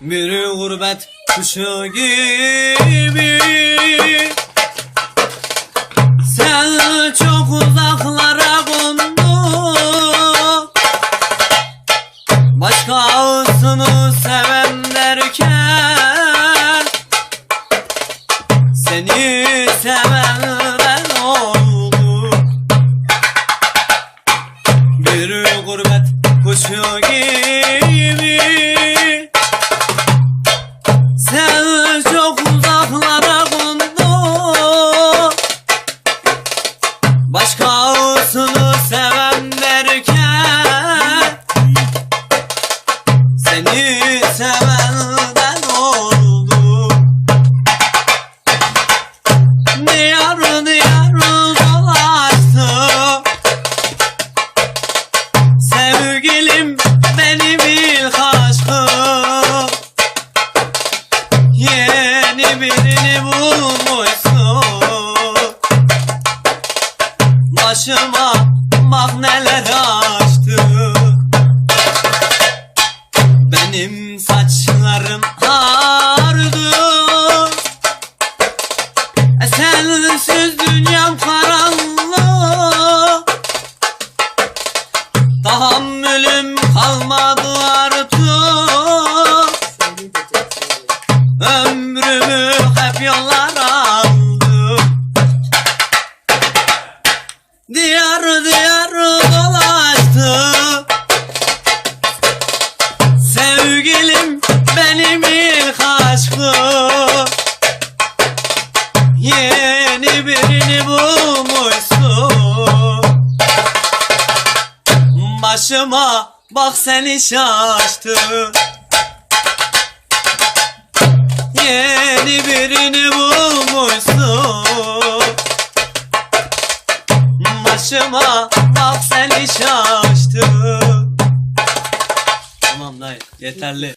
Bir gurbet kuşu gibi. Sen çok uzaklara kondun Başkasını sevem derken. Seni seven ben oldum. Bir gurbet kuşu gibi Başkasını sevem derken Seni sevenden oldum. Diyar diyar dolaştım Sevgilim benim ilk aşkım. Yeni birini bulmuşsun Başıma bak neler açtı. Benim saçlarım ağardı E Sensiz dünyam karanlık. Tahammülüm kalmadı artık. Ömrümü hep yollar Diyar diyar dolaştım Sevgilim benim ilk aşkım Yeni birini bulmuşsun. Başıma bak seni şaştı. Yeni birini bulmuşsun Başıma bak seni şaştı Tamam dayı. Yeterli